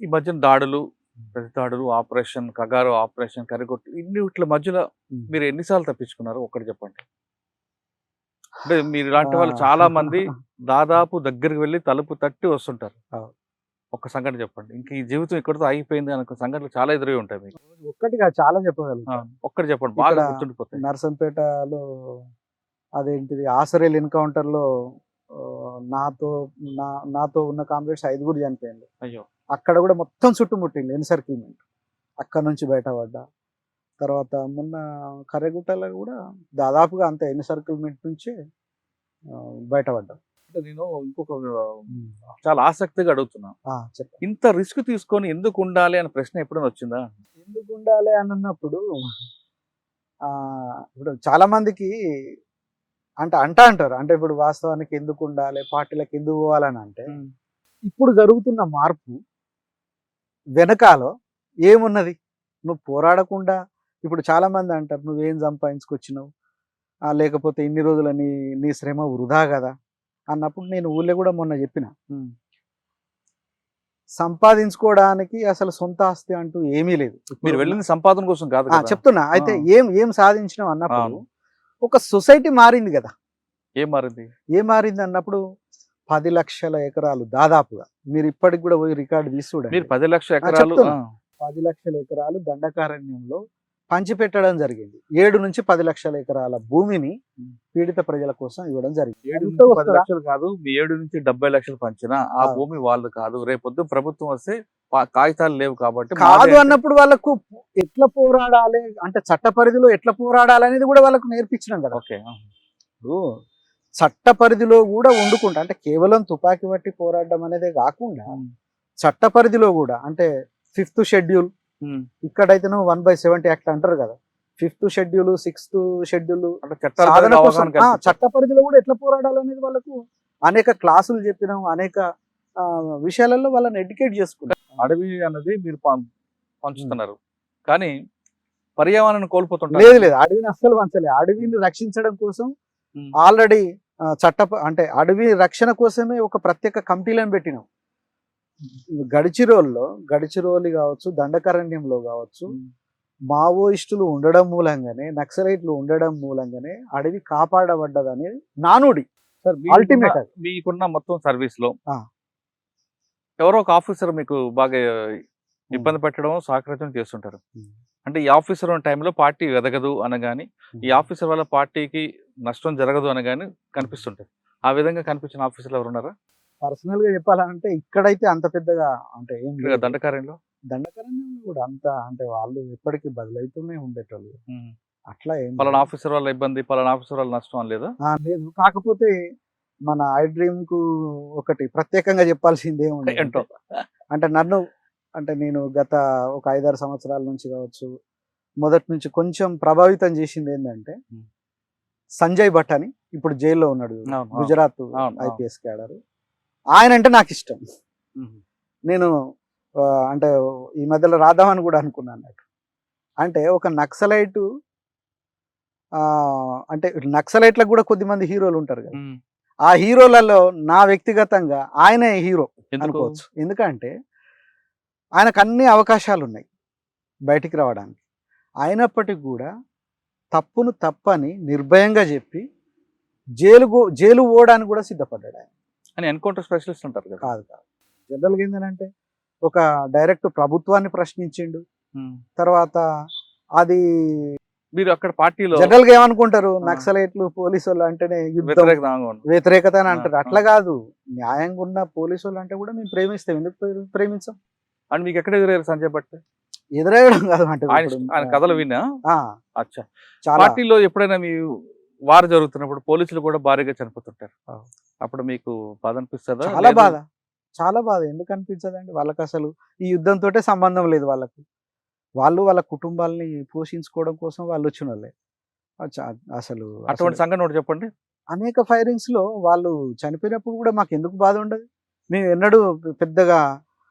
ఈ మధ్యన దాడులు ప్రతి దాడులు ఆపరేషన్ కగారు ఆపరేషన్ కరిగొట్టు ఇన్ని వీటి మధ్యలో. మీరు ఎన్నిసార్లు తప్పించుకున్నారు? ఒకటి చెప్పండి. అంటే మీరు ఇలాంటి వాళ్ళు చాలా మంది దాదాపు దగ్గరికి వెళ్ళి తలుపు తట్టి వస్తుంటారు. ఒక సంఘటన చెప్పండి. ఇంక ఈ జీవితం ఇక్కడితో ఆగిపోయింది అనుకో సంఘటనలు చాలా ఎదురై ఉంటాయి మీకు. ఒక్కటిగా చాలా చెప్పగలుగుతా. ఒక్కటి చెప్పండి. బాగా ఇక్కడ గుర్తుండిపోతాయి. నర్సంపేటలో అదేంటిది? ఆసరేల్ ఎన్కౌంటర్లో ఆ, నాతో నా నాతో ఉన్న కామ్రేడ్స్ ఐదుగురు చనిపోయింది అయ్యో. అక్కడ కూడా మొత్తం చుట్టుముట్టింది ఎన్సర్కిల్మెంట్ అక్కడ నుంచి బయటపడ్డా. తర్వాత మొన్న కర్రెగుట్టలో కూడా దాదాపుగా అంతే ఎన్సర్కిల్మెంట్ నుంచే బయటపడ్డా. అంటే నేను ఇంకొక చాలా ఆసక్తిగా అడుగుతున్నా. ఇంత రిస్క్ తీసుకొని ఎందుకు ఉండాలి అనే ప్రశ్న ఎప్పుడైనా వచ్చిందా? ఎందుకు ఉండాలి అని అన్నప్పుడు ఇప్పుడు చాలా మందికి అంటే అంటా అంటారు. అంటే ఇప్పుడు వాస్తవానికి ఎందుకు ఉండాలి పార్టీలకు ఎందుకు పోవాలని అంటే ఇప్పుడు జరుగుతున్న మార్పు వెనకాల ఏమున్నది? నువ్వు పోరాడకుండా ఇప్పుడు చాలా మంది అంటారు నువ్వేం సంపాదించుకొచ్చినావు? లేకపోతే ఇన్ని రోజుల నీ నీ శ్రమ వృధా కదా? అన్నప్పుడు నేను ఊళ్ళో కూడా మొన్న చెప్పిన. సంపాదించుకోవడానికి అసలు సొంత ఆస్తి అంటూ ఏమీ లేదు. మీరు వెళ్ళింది సంపాదన కోసం కాదు చెప్తున్నా. అయితే. ఏం ఏం సాధించినావు అన్నప్పుడు. ఒక సొసైటీ మారింది కదా. ఏం మారింది? ఏం మారింది అన్నప్పుడు పది లక్షల ఎకరాలు దాదాపుగా. మీరు ఇప్పటికి కూడా పోయి రికార్డు తీసి చూడండి. మీరు పది లక్షల ఎకరాలు పది లక్షల ఎకరాలు దండకారణ్యంలో పంచిపెట్టడం జరిగింది. ఏడు నుంచి పది లక్షల ఎకరాల భూమిని పీడిత ప్రజల కోసం ఇవ్వడం జరిగింది. ఏడు పది? లక్షలు కాదు ఏడు నుంచి డెబ్బై లక్షలు పంచిన ఆ. భూమి వాళ్ళు కాదు. రేపొద్దు ప్రభుత్వం వస్తే కాగితాలు లేవు కాబట్టి కాదు అన్నప్పుడు వాళ్ళకు ఎట్లా పోరాడాలి? అంటే చట్ట పరిధిలో ఎట్లా పోరాడాలి అనేది కూడా వాళ్ళకు నేర్పించినాం కదా. ఓకే. ఇప్పుడు చట్ట పరిధిలో కూడా వండుకుంటా. అంటే కేవలం తుపాకీ పట్టి పోరాడడం అనేదే కాకుండా చట్ట పరిధిలో కూడా అంటే ఫిఫ్త్ షెడ్యూల్. ఇక్కడైతే వన్ బై సెవెంటీ యాక్ట్ అంటారు కదా. Fifth schedule sixth schedule. చట్ట పరిధిలో కూడా ఎట్లా పోరాడాలనేది వాళ్ళకు అనేక క్లాసులు చెప్పినాం అనేక విషయాలలో వాళ్ళని ఎడ్యుకేట్ చేసుకున్నాం. అడవి అన్నది మీరు పంచుతున్నారు. కానీ పర్యావరణాన్ని కోల్పోతుంటారు. లేదు లేదు అడవిని అస్సలు వంచలే అడవిని రక్షించడం కోసం. ఆల్రెడీ చట్ట అంటే అడవి రక్షణ కోసమే ఒక ప్రత్యేక కమిటీలను పెట్టినాం గడిచిరోల్లో గడిచిరోలు కావచ్చు దండకారణ్యంలో కావచ్చు. మావోయిస్టులు ఉండడం మూలంగానే నక్సలైట్లు ఉండడం మూలంగానే అడవి కాపాడబడ్డదనేది నానుడి సార్ Ultimate మీకున్న- మొత్తం సర్వీస్లో. ఎవరో ఒక ఆఫీసర్ మీకు బాగా ఇబ్బంది పెట్టడం సహకరించడం చేస్తుంటారు. అంటే ఈ ఆఫీసర్ ఉన్న టైంలో పార్టీ ఎదగదు అనగాని ఈ ఆఫీసర్ వల్ల పార్టీకి నష్టం జరగదు అనగాని కనిపిస్తుంటారు ఆ విధంగా కనిపించిన ఆఫీసర్లు ఎవరు ఉన్నారా పర్సనల్గా చెప్పాలంటే ఇక్కడైతే అంత పెద్దగా అంటే ఏం లేదు. దండకార్యంలో దండకారణ్యంలో కూడా అంత అంటే వాళ్ళు ఎప్పటికీ బదులైతూనే ఉండేటోళ్ళు. అట్లా ఏం. పలానా ఆఫీసర్ వల్ల ఇబ్బంది పలానా ఆఫీసర్ వల్ల నష్టం అని లేదా లేదు కాకపోతే మన ఐ డ్రీమ్కు ఒకటి ప్రత్యేకంగా చెప్పాల్సింది ఏముంది అంటే నన్ను అంటే నేను గత ఒక ఐదారు సంవత్సరాల నుంచి కావచ్చు మొదటి నుంచి కొంచెం ప్రభావితం చేసింది ఏంటంటే. సంజయ్ భట్ అని ఇప్పుడు జైల్లో ఉన్నాడు. గుజరాత్. ఐపీఎస్ క్యాడర్ ఆయన అంటే నాకు ఇష్టం. నేను అంటే ఈ మధ్యలో రాద్దామని కూడా అనుకున్నాను అన్నట్టు అంటే ఒక నక్సలైట్ అంటే నక్సలైట్లకు కూడా కొద్దిమంది హీరోలు ఉంటారు కదా. ఆ హీరోలలో నా వ్యక్తిగతంగా ఆయనే హీరో అనుకోవచ్చు ఎందుకంటే ఆయనకు అన్ని అవకాశాలు ఉన్నాయి బయటికి రావడానికి అయినప్పటికీ కూడా తప్పును తప్పని నిర్భయంగా చెప్పి జైలు జైలు పోవడానికి కూడా సిద్ధపడ్డాడు ఆయన. అని ఎన్కౌంటర్ స్పెషలిస్ట్ ఉంటారు కదా. కాదు కాదు. జనరల్గా ఏంటంటే ఒక డైరెక్ట్ ప్రభుత్వాన్ని ప్రశ్నించిండు. తర్వాత అది మీరు అక్కడ పార్టీలో జనరల్గా ఏమనుకుంటారు. నక్సలైట్లు పోలీసు వాళ్ళు అంటేనే. వ్యతిరేకత అని అంటారు. అట్లా కాదు. న్యాయంగా ఉన్న పోలీసు వాళ్ళు అంటే కూడా మేము ప్రేమిస్తాం. ఎందుకు ప్రే- ప్రేమించాం? అండ్ మీకు ఎక్కడ ఎదురయ్యారు సంజయ్ భట్? ఎదురేయడం కాదు అంటే ఆయన కథలు విన్నా? ఆ, అచ్చా. చాలా. పార్టీలో ఎప్పుడైనా మీ వారు జరుగుతున్నప్పుడు పోలీసులు కూడా భారీగా చనిపోతుంటారు. అప్పుడు మీకు బాధ అనిపిస్తుందా చాలా. బాధ. చాలా బాధ. ఎందుకు అనిపించదండి వాళ్ళకి అసలు ఈ యుద్ధంతో సంబంధం లేదు వాళ్ళకు. వాళ్ళు వాళ్ళ కుటుంబాలని పోషించుకోవడం కోసం వాళ్ళు వచ్చిన వాళ్ళే అసలు అటువంటి సంఘటన ఒకటి చెప్పండి. అనేక ఫైరింగ్స్లో వాళ్ళు చనిపోయినప్పుడు కూడా మాకు ఎందుకు బాధ ఉండదు? మేము ఎన్నడూ పెద్దగా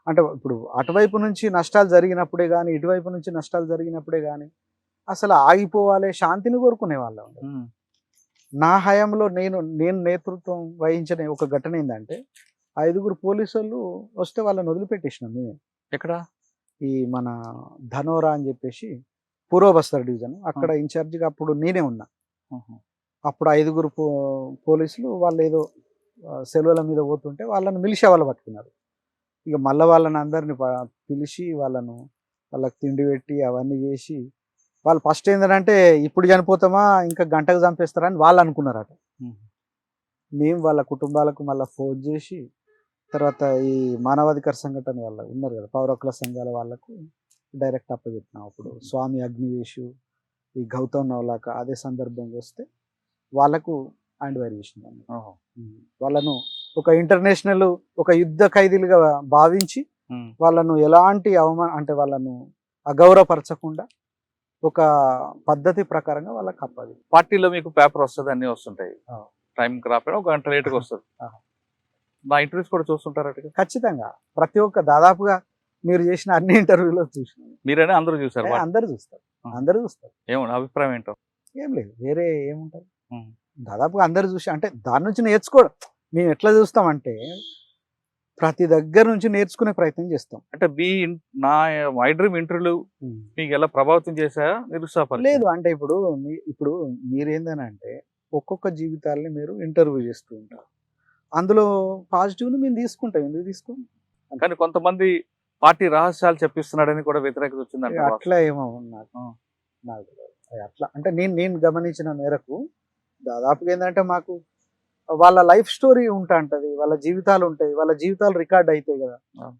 అంటే ఇప్పుడు అటువైపు నుంచి నష్టాలు జరిగినప్పుడే కానీ ఇటువైపు నుంచి నష్టాలు జరిగినప్పుడే కానీ అసలు ఆగిపోవాలి శాంతిని కోరుకునే వాళ్ళం. నా హయాంలో నేను నేను నేతృత్వం వహించిన ఒక ఘటన ఏంటంటే ఐదుగురు పోలీసు వాళ్ళు వస్తే వాళ్ళని వదిలిపెట్టేసినాం మేమే. ఎక్కడ? ఈ మన ధనోరా అని చెప్పేసి పూర్వ బస్తర్ డివిజన్. అక్కడ ఇన్ఛార్జిగా అప్పుడు నేనే ఉన్నా. అప్పుడు ఐదుగురు పో పోలీసులు వాళ్ళు ఏదో సెలవుల మీద పోతుంటే వాళ్ళని మిలిషా వాళ్ళు పట్టుకున్నారు. ఇక మళ్ళీ వాళ్ళని అందరిని పిలిచి వాళ్ళను వాళ్ళకి తిండి పెట్టి అవన్నీ చేసి వాళ్ళు ఫస్ట్ ఏంటంటే ఇప్పుడు చనిపోతామా ఇంకా గంటకు చంపేస్తారా అని వాళ్ళు అనుకున్నారట. మేము. వాళ్ళ కుటుంబాలకు మళ్ళీ ఫోన్ చేసి తర్వాత ఈ మానవాధికార సంఘటన వాళ్ళ ఉన్నారు కదా పౌర హక్కుల సంఘాల వాళ్ళకు డైరెక్ట్ అప్పచెప్పినాం అప్పుడు. స్వామి అగ్నివేషు ఈ గౌతమ్ నవలాక అదే సందర్భంగా వస్తే వాళ్ళకు హ్యాండ్ ఓవర్ చేసింది ఓహో. వాళ్ళను ఒక ఇంటర్నేషనల్ ఒక యుద్ధ ఖైదీలుగా భావించి. వాళ్ళను ఎలాంటి అవమాన అంటే వాళ్ళను అగౌరవపరచకుండా ఒక పద్ధతి ప్రకారంగా వాళ్ళకి అప్పది. పార్టీలో మీకు పేపర్ వస్తుంది అన్ని వస్తుంటాయి. ఆ. టైంకి రాకపోయినా ఒక గంట లేట్గా వస్తుంది. నా ఇంటర్వ్యూస్ కూడా చూస్తుంటారట ఖచ్చితంగా. ప్రతి ఒక్క దాదాపుగా మీరు చేసిన అన్ని ఇంటర్వ్యూలో చూసినాను. మీరైనా అందరూ చూసారు అందరూ చూస్తారు. అందరూ చూస్తారు. ఏమన్నా అభిప్రాయం ఏంటో? ఏం లేదు. వేరే ఏముంటుంది? ఉమ్. దాదాపుగా అందరు చూసి అంటే దాని నుంచి నేర్చుకోవడం మేము ఎట్లా చూస్తామంటే ప్రతి దగ్గర నుంచి నేర్చుకునే ప్రయత్నం చేస్తాం. అంటే మీ నా మై డ్రీమ్ ఇంటర్వ్యూలు మీకు ఎలా ప్రభావితం చేశాయా? నిరుత్సాహపరి లేదు అంటే ఇప్పుడు మీ- ఇప్పుడు మీరేందనంటే ఒక్కొక్క జీవితాలని మీరు ఇంటర్వ్యూ చేస్తూ ఉంటారు. అందులో పాజిటివ్ని మేము తీసుకుంటాం. ఎందుకు తీసుకోం కానీ కొంతమంది పార్టీ రహస్యాలు చెప్పిస్తున్నాడని కూడా వ్యతిరేకత వచ్చిందంట అట్లా ఏమో నాకు. నాకు అట్లా అంటే నేను నేను గమనించిన మేరకు దాదాపుగా ఏంటంటే మాకు వాళ్ళ లైఫ్ స్టోరీ ఉంటా ఉంటది వాళ్ళ జీవితాలు ఉంటాయి వాళ్ళ జీవితాలు రికార్డ్ అవుతాయి కదా.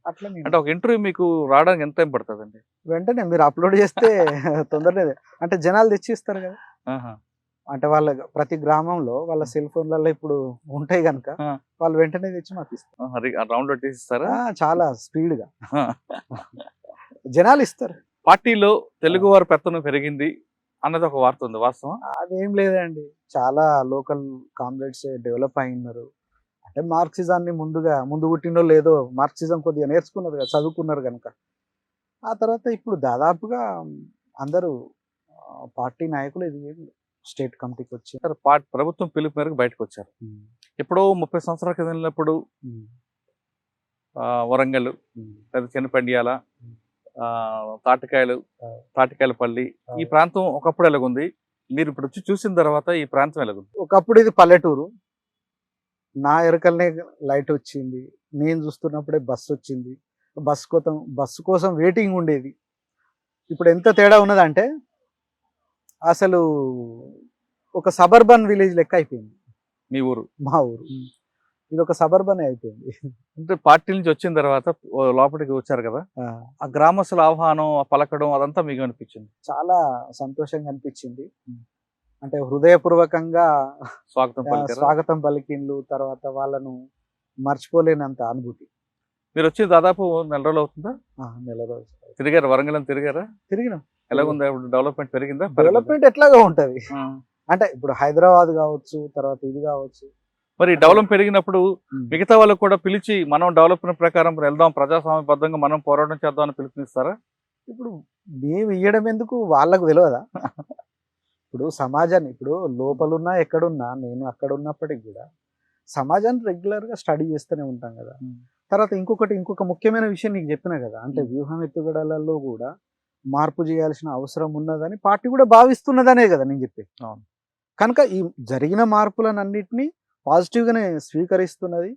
అట్లా అంటే ఒక ఇంటర్వ్యూ మీకు రావడానికి ఎంత టైం పడుతుందండి? వెంటనే మీరు అప్లోడ్ చేస్తే తొందరనే అంటే జనాలు తెచ్చిస్తారు కదా. అంటే వాళ్ళ ప్రతి గ్రామంలో వాళ్ళ సెల్ ఫోన్లలో ఇప్పుడు ఉంటాయి కనుక. వాళ్ళు వెంటనే తెచ్చి మాకు ఇస్తారు. ఆహా, రి- ఆ రౌండ్లో తీసిస్తారా ఆ, చాలా స్పీడ్గా జనాలు ఇస్తారు. పార్టీలో తెలుగు వారి పెత్తనం పెరిగింది. అన్నది ఒక వార్త ఉంది వాస్తవం? అదేం లేదండి. చాలా లోకల్ కామ్రేడ్స్ డెవలప్ అయినారు. అంటే మార్క్సిజాన్ని ముందుగా ముందు పుట్టినో లేదో మార్క్సిజం కొద్దిగా నేర్చుకున్నారు కదా చదువుకున్నారు కనుక. ఆ తర్వాత ఇప్పుడు దాదాపుగా అందరూ పార్టీ నాయకులు ఇది స్టేట్ కమిటీకి వచ్చి. సరే, పార్టీ ప్రభుత్వం పిలుపు మేరకు బయటకు వచ్చారు. ఎప్పుడో ముప్పై సంవత్సరాల క్రితం వెళ్ళినప్పుడు వరంగల్ లేదా చిన్నపెండియాల తాటికాయలు ఆ. తాటికాయలపల్లి ఈ ప్రాంతం ఒకప్పుడు ఎలాగుంది? మీరు ఇప్పుడు వచ్చి చూసిన తర్వాత ఈ ప్రాంతం ఎలాగుంది? ఒకప్పుడు ఇది పల్లెటూరు. నా ఎరకల్నే లైట్ వచ్చింది. నేను చూస్తున్నప్పుడే బస్సు వచ్చింది. బస్సు కోసం బస్సు కోసం వెయిటింగ్ ఉండేది. ఇప్పుడు ఎంత తేడా ఉన్నదంటే అసలు ఒక సబర్బన్ విలేజ్ లెక్క అయిపోయింది. మీ ఊరు? మా ఊరు. ఇది ఒక సబర్బన్ అయిపోయింది. అంటే పార్టీ నుంచి వచ్చిన తర్వాత లోపలికి వచ్చారు కదా? ఆ, గ్రామస్తుల ఆహ్వానం ఆ పలకడం అదంతా మీకు అనిపించింది? చాలా సంతోషంగా అనిపించింది. అంటే హృదయపూర్వకంగా స్వాగతం స్వాగతం పలికిండ్లు తర్వాత వాళ్ళను మర్చిపోలేనంత అనుభూతి. మీరు వచ్చి దాదాపు నెల రోజులు అవుతుందా? నెల రోజులు. తిరిగారు? వరంగల్ తిరిగారా? తిరిగినాం. ఎలాగుంది? ఇప్పుడు డెవలప్మెంట్ పెరిగిందా? డెవలప్మెంట్ ఎట్లాగా ఉంటది. అంటే ఇప్పుడు హైదరాబాద్ కావచ్చు తర్వాత ఇది కావచ్చు. మరి డెవలప్ పెరిగినప్పుడు మిగతా వాళ్ళకు కూడా పిలిచి మనం డెవలప్మెంట్ ప్రకారం వెళ్దాం ప్రజాస్వామ్యబద్ధంగా మనం పోరాటం చేద్దాం అని పిలుపునిస్తారా? ఇప్పుడు మేము ఇయ్యడం ఎందుకు? వాళ్ళకు తెలియదా ఇప్పుడు సమాజాన్ని ఇప్పుడు లోపలున్నా ఎక్కడున్నా నేను అక్కడ ఉన్నప్పటికి కూడా సమాజాన్ని రెగ్యులర్గా స్టడీ చేస్తూనే ఉంటాం కదా. తర్వాత ఇంకొకటి ఇంకొక ముఖ్యమైన విషయం నీకు చెప్పిన కదా అంటే. వ్యూహం ఎత్తుగడలలో కూడా మార్పు చేయాల్సిన అవసరం ఉన్నదని పార్టీ కూడా భావిస్తున్నదనే కదా నేను చెప్పేది. కనుక ఈ జరిగిన మార్పులనన్నిటినీ పాజిటివ్ గానే స్వీకరిస్తున్నది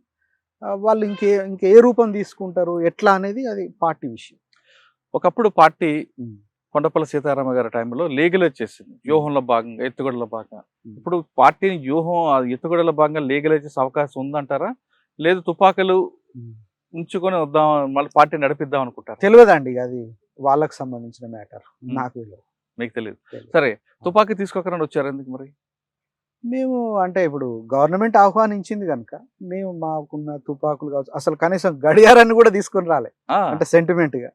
వాళ్ళు ఇంకే ఇంకే రూపం తీసుకుంటారు ఎట్లా అనేది అది పార్టీ విషయం. ఒకప్పుడు పార్టీ కొండపల్లి సీతారామ గారి టైంలో లీగలైజ్ చేసింది వ్యూహంలో భాగంగా ఎత్తుగడలో భాగంగా. ఇప్పుడు పార్టీని వ్యూహం ఎత్తుగడలో భాగంగా లీగలైజ్ చేసే అవకాశం ఉందంటారా? లేదు తుపాకులు ఉంచుకొని వద్దాం మళ్ళీ పార్టీ నడిపిద్దాం అనుకుంటారు? తెలియదండి అది? వాళ్ళకి సంబంధించిన మ్యాటర్. నాకు మీకు తెలియదు తెలియదు. సరే తుపాకీ తీసుకోకరని వచ్చారు ఎందుకు మరి? మేము అంటే ఇప్పుడు గవర్నమెంట్ ఆహ్వానించింది కనుక మేము మాకున్న తుపాకులు కావచ్చు అసలు కనీసం గడియారాన్ని కూడా తీసుకొని రాలే. అంటే సెంటిమెంట్గా.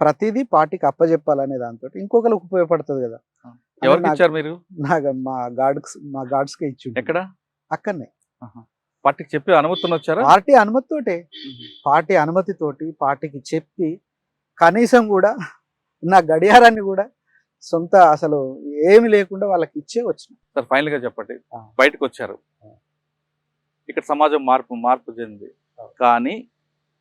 ప్రతిదీ పార్టీకి అప్పచెప్పాలనే దాంతో ఇంకొకరికి ఉపయోగపడుతుంది కదా. మీరు? నాకు మా గార్డ్స్ మా గార్డ్స్కి ఇచ్చి ఎక్కడ? అక్కడనే. పార్టీకి చెప్పి అనుమతిని వచ్చారా? పార్టీ అనుమతితోటే. పార్టీ అనుమతితోటి పార్టీకి చెప్పి కనీసం కూడా నా గడియారాన్ని కూడా సొంత అసలు ఏమి లేకుండా వాళ్ళకి ఇచ్చే వచ్చిన. సార్ ఫైనల్గా చెప్పండి. బయటకు వచ్చారు. ఇక్కడ సమాజం మార్పు మార్పు చెందింది. ఆ. కానీ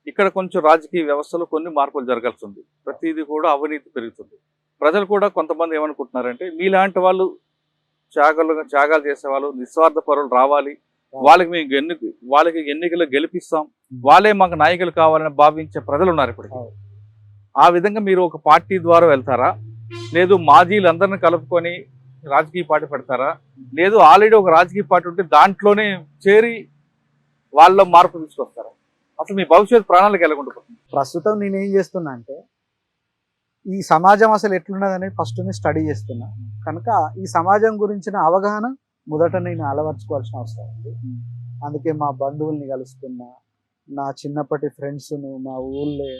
ఇక్కడ కొంచెం రాజకీయ వ్యవస్థలో కొన్ని మార్పులు జరగాల్సి ఉంది. ప్రతిదీ కూడా అవినీతి పెరుగుతుంది. ప్రజలు కూడా కొంతమంది ఏమనుకుంటున్నారంటే మీలాంటి వాళ్ళు త్యాగాలు త్యాగాలు చేసే వాళ్ళు నిస్వార్థ పరులు రావాలి వాళ్ళకి మేము ఎన్ని వాళ్ళకి ఎన్నికలు గెలిపిస్తాం. వాళ్ళే మాకు నాయకులు కావాలని భావించే ప్రజలు ఉన్నారు ఇప్పుడు. ఆ విధంగా మీరు ఒక పార్టీ ద్వారా వెళ్తారా? లేదు మాజీలందరిని కలుపుకొని రాజకీయ పార్టీ పెడతారా? లేదు ఆల్రెడీ ఒక రాజకీయ పార్టీ ఉంటే దాంట్లోనే చేరి వాళ్ళ మార్పు తీసుకొస్తారా? అసలు మీ భవిష్యత్ ప్రాణాలకు వెళ్ళకుండా ప్రస్తుతం నేను ఏం చేస్తున్నా అంటే ఈ సమాజం అసలు ఎట్లున్నదని ఫస్ట్ స్టడీ చేస్తున్నా. కనుక ఈ సమాజం గురించిన అవగాహన మొదట నేను అలవర్చుకోవాల్సిన అవసరం ఉంది. అందుకే మా బంధువుల్ని కలుస్తున్నా నా చిన్నప్పటి ఫ్రెండ్స్ను మా ఊళ్ళే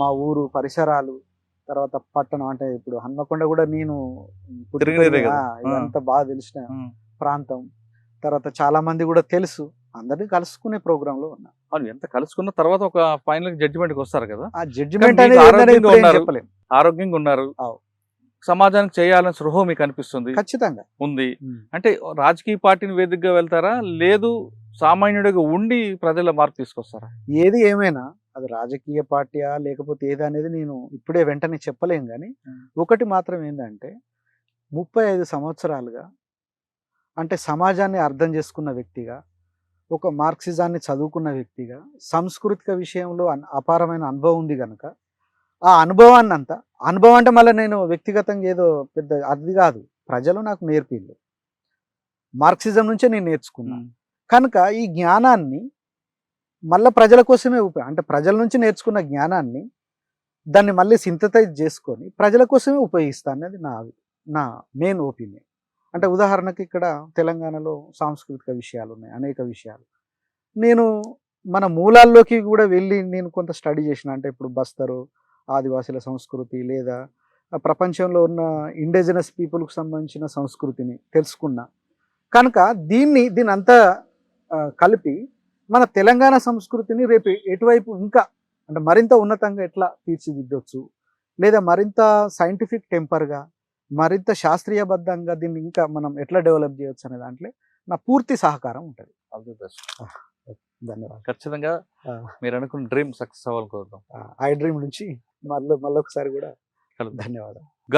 మా ఊరు పరిసరాలు తర్వాత పట్టణం అంటే ఇప్పుడు హన్మకొండ కూడా నేను ఇదంతా బాగా తెలిసిన ప్రాంతం. తర్వాత చాలా మంది కూడా తెలుసు. అందరినీ కలుసుకునే ప్రోగ్రామ్లో ఉన్నా. అవును ఎంత కలుసుకున్న తర్వాత ఒక ఫైనల్ జడ్జిమెంట్కి వస్తారు కదా. ఆ జడ్జిమెంట్ అనేది ఆరోగ్యంగా ఉన్నారు. సమాజానికి చేయాలని సృహ మీకు అనిపిస్తుంది. ఖచ్చితంగా. ఉంది. అంటే రాజకీయ పార్టీని వేదికగా వెళ్తారా? లేదు సామాన్యుడిగా ఉండి ప్రజల మార్పు తీసుకొస్తారా? ఏది ఏమైనా అది రాజకీయ పార్టీయా? లేకపోతే ఏది అనేది నేను ఇప్పుడే వెంటనే చెప్పలేం కానీ. ఒకటి మాత్రం ఏంటంటే ముప్పై ఐదు సంవత్సరాలుగా అంటే సమాజాన్ని అర్థం చేసుకున్న వ్యక్తిగా ఒక మార్క్సిజాన్ని చదువుకున్న వ్యక్తిగా సాంస్కృతిక విషయంలో అపారమైన అనుభవం ఉంది కనుక ఆ అనుభవాన్ని అంతా అనుభవం అంటే మళ్ళీ నేను వ్యక్తిగతంగా ఏదో పెద్ద అది కాదు ప్రజలు నాకు నేర్పిల్లు మార్క్సిజం నుంచే నేను నేర్చుకున్నా. కనుక ఈ జ్ఞానాన్ని మళ్ళీ ప్రజల కోసమే ఉప అంటే ప్రజల నుంచి నేర్చుకున్న జ్ఞానాన్ని దాన్ని మళ్ళీ సింథసైజ్ చేసుకొని ప్రజల కోసమే ఉపయోగిస్తాను అనేది నా నా మెయిన్ ఒపీనియన్ అంటే ఉదాహరణకి ఇక్కడ తెలంగాణలో సాంస్కృతిక విషయాలు ఉన్నాయి అనేక విషయాలు. నేను మన మూలాల్లోకి కూడా వెళ్ళి నేను కొంత స్టడీ చేసిన అంటే ఇప్పుడు బస్తరు ఆదివాసుల సంస్కృతి లేదా ప్రపంచంలో ఉన్న ఇండిజినస్ పీపుల్కి సంబంధించిన సంస్కృతిని తెలుసుకున్నా. కనుక దీన్ని దీని అంతా కలిపి మన తెలంగాణ సంస్కృతిని రేపు ఎటువైపు ఇంకా అంటే మరింత ఉన్నతంగా ఎట్లా తీర్చిదిద్దొచ్చు? లేదా మరింత సైంటిఫిక్ టెంపర్గా మరింత శాస్త్రీయబద్ధంగా దీన్ని ఇంకా మనం ఎట్లా డెవలప్ చేయొచ్చు అనే దాంట్లో నా పూర్తి సహకారం ఉంటుంది. ఆల్ ది బెస్ట్ ధన్యవాదాలు. ఖచ్చితంగా మీరు అనుకున్న డ్రీమ్ సక్సెస్ అవ్వాలని కోరుతాం ఆ, ఐ డ్రీమ్ నుంచి మళ్ళీ మళ్ళొకసారి కూడా కలుద్దాం. ధన్యవాదాలు.